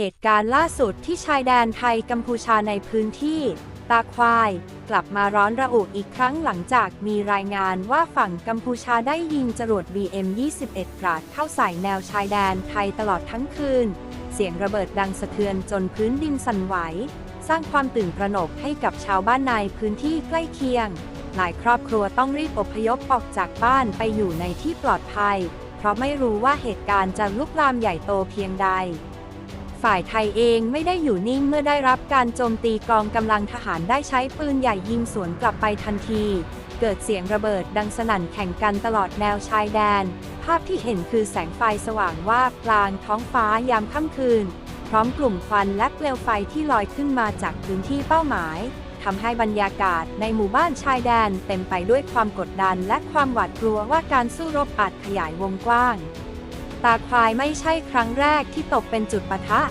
เหตุการณ์ล่าสุดที่ชายแดนไทยกัมพูชาในพื้นที่ ตาควาย กลับมาร้อนระอุอีกครั้งหลังจากมีรายงานว่าฝั่งกัมพูชาได้ยิงจรวด BM-21 กราดเข้าใส่แนวชายแดนไทยตลอดทั้งคืน เสียงระเบิดดังสะเทือนจนพื้นดินสั่นไหว สร้างความตื่นตระหนกให้กับชาวบ้านในพื้นที่ใกล้เคียง หลายครอบครัวต้องรีบอพยพออกจากบ้านไปอยู่ในที่ปลอดภัย เพราะไม่รู้ว่าเหตุการณ์จะลุกลามใหญ่โตเพียงใด ฝ่ายไทยเองไม่ได้อยู่นิ่งเมื่อได้รับการโจมตีกองกำลังทหารได้ใช้ปืนใหญ่ยิงสวนกลับไปทันที เกิดเสียงระเบิดดังสนั่นแข่งกันตลอดแนวชายแดน ภาพที่เห็นคือแสงไฟสว่างวาบกลางท้องฟ้ายามค่ำคืน พร้อมกลุ่มควันและเปลวไฟที่ลอยขึ้นมาจากพื้นที่เป้าหมายทำให้บรรยากาศในหมู่บ้านชายแดนเต็มไปด้วยความกดดันและความหวาดกลัวว่าการสู้รบอาจขยายวงกว้าง ตาควายไม่ใช่ครั้งแรกที่ตกเป็นจุดปะทะ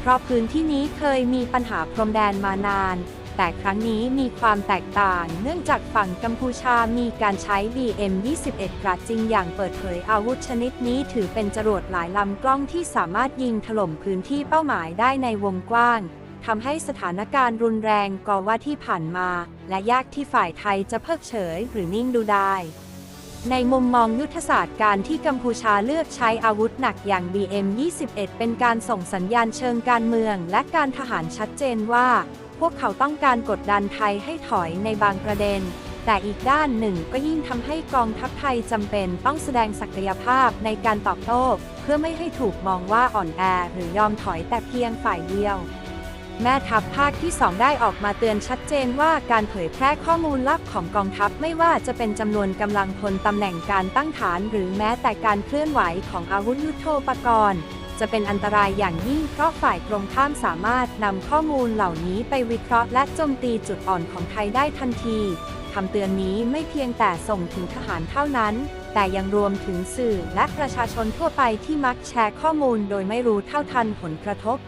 เพราะพื้นที่นี้เคยมีปัญหาพรมแดนมานาน แต่ครั้งนี้มีความแตกต่าง เนื่องจากฝั่งกัมพูชามีการใช้ BM-21 กราดจริงอย่างเปิดเผยอาวุธชนิดนี้ถือเป็นจรวดหลายลำกล้องที่สามารถยิงถล่มพื้นที่เป้าหมายได้ในวงกว้างทำให้สถานการณ์รุนแรงกว่าที่ผ่านมา และยากที่ฝ่ายไทยจะเพิกเฉยหรือนิ่งดูได้ ในมุมมองยุทธศาสตร์การที่กัมพูชาเลือกใช้อาวุธหนักอย่าง BM-21 เป็นการส่งสัญญาณเชิงการเมือง และการทหารชัดเจนว่า พวกเขาต้องการกดดันไทยให้ถอยในบางประเด็น แต่อีกด้านหนึ่งก็ยิ่งทำให้กองทัพไทยจำเป็นต้องแสดงศักยภาพในการตอบโต้เพื่อไม่ให้ถูกมองว่าอ่อนแอหรือยอมถอยแต่เพียงฝ่ายเดียว แม่ทัพภาคที่ 2 ได้ออกมาเตือนชัดเจนว่าการเผยแพร่ข้อมูลลับของกองทัพไม่ว่าจะเป็นจำนวนกำลังพลตำแหน่งการตั้งฐาน หรือแม้แต่การเคลื่อนไหวของอาวุธยุโทโธปกรณ์ จะเป็นอันตรายอย่างยิ่งเพราะฝ่ายตรงข้ามสามารถนำข้อมูลเหล่านี้ไปวิเคราะห์และโจมตีจุดอ่อนของไทยได้ทันทีคำเตือนนี้ไม่เพียงแต่ส่งถึงทหารเท่านั้น แต่ยังรวมถึงสื่อและประชาชนทั่วไปที่มักแชร์ข้อมูลโดยไม่รู้เท่าทันผลกระทบ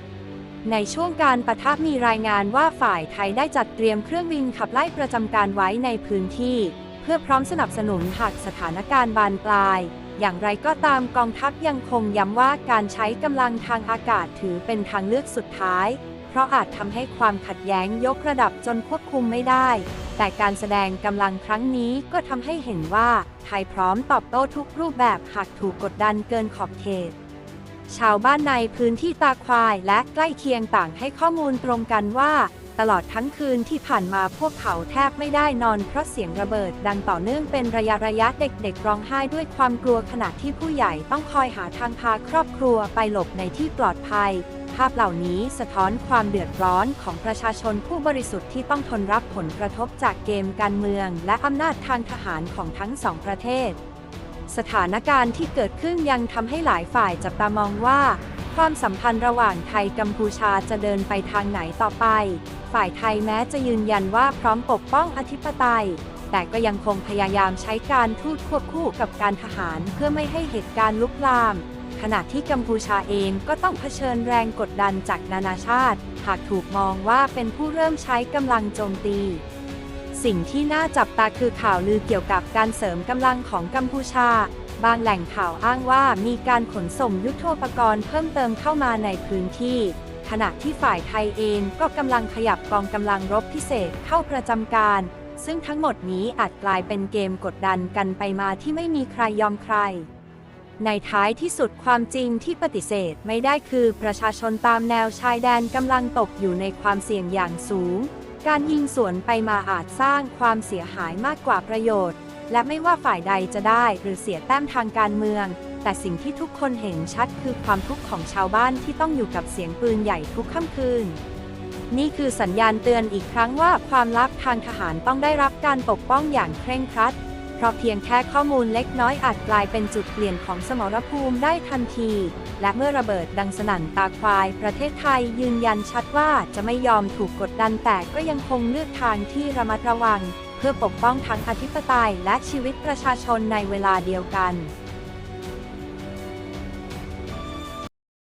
ในช่วงการประทับมีรายงานว่าฝ่ายไทยได้จัดเตรียมเครื่องบินขับไล่ประจำการไว้ในพื้นที่ เพื่อพร้อมสนับสนุนหากสถานการณ์บานปลาย อย่างไรก็ตามกองทัพยังคงย้ำว่าการใช้กำลังทางอากาศถือเป็นทางเลือกสุดท้าย เพราะอาจทำให้ความขัดแย้งยกระดับจนควบคุมไม่ได้ แต่การแสดงกำลังครั้งนี้ก็ทำให้เห็นว่าไทยพร้อมตอบโต้ทุกรูปแบบหากถูกกดดันเกินขอบเขต ชาวบ้านในพื้นที่ตาควายและใกล้เคียงต่างให้ข้อมูลตรงกันว่า ตลอดทั้งคืนที่ผ่านมาพวกเขาแทบไม่ได้นอนเพราะเสียงระเบิดดังต่อเนื่องเป็นระยะระยะเด็กๆร้องไห้ด้วยความกลัวขณะที่ผู้ใหญ่ต้องคอยหาทางพาครอบครัวไปหลบในที่ปลอดภัย ภาพเหล่านี้สะท้อนความเดือดร้อนของประชาชนผู้บริสุทธิ์ที่ต้องทนรับผลกระทบจากเกมการเมือง และอำนาจทางทหารของทั้งสองประเทศ สถานการณ์ที่เกิดขึ้นยังทำให้หลายฝ่ายจับตามองว่า ความสัมพันธ์ระหว่างไทยกัมพูชาจะเดินไปทางไหนต่อไป ฝ่ายไทยแม้จะยืนยันว่าพร้อมปกป้องอธิปไตย แต่ก็ยังคงพยายามใช้การทูตควบคู่กับการทหารเพื่อไม่ให้เหตุการณ์ลุกลาม ขณะที่กัมพูชาเองก็ต้องเผชิญแรงกดดันจากนานาชาติ หากถูกมองว่าเป็นผู้เริ่มใช้กำลังโจมตี สิ่งที่น่าจับตาคือข่าวลือเกี่ยวกับการเสริมกำลังของกัมพูชา บางแหล่งข่าวอ้างว่ามีการขนส่งยุทโธปกรณ์เพิ่มเติมเข้ามาในพื้นที่ ขณะที่ฝ่ายไทยเองก็กำลังขยับกองกำลังรบพิเศษเข้าประจำการ ซึ่งทั้งหมดนี้อาจกลายเป็นเกมกดดันกันไปมาที่ไม่มีใครยอมใคร ในท้ายที่สุดความจริงที่ปฏิเสธไม่ได้คือประชาชนตามแนวชายแดนกำลังตกอยู่ในความเสี่ยงอย่างสูง การยิงสวนไปมาอาจสร้างความเสียหายมากกว่าประโยชน์ และไม่ว่าฝ่ายใดจะได้หรือเสียแต้มทางการเมือง แต่สิ่งที่ทุกคนเห็นชัดคือความทุกข์ของชาวบ้านที่ต้องอยู่กับเสียงปืนใหญ่ทุกค่ำคืน นี่คือสัญญาณเตือนอีกครั้งว่าความลับทางทหารต้องได้รับการปกป้องอย่างเคร่งครัด เพราะเพียงแค่ข้อมูลเล็กน้อยอาจกลายเป็นจุดเปลี่ยนของสมรภูมิได้ทันที และเมื่อระเบิดดังสนั่นตาควาย ประเทศไทยยืนยันชัดว่าจะไม่ยอมถูกกดดันแต่ก็ยังคงเลือกทางที่ระมัดระวัง เพื่อปกป้องทั้งอธิปไตยและชีวิตประชาชนในเวลาเดียวกัน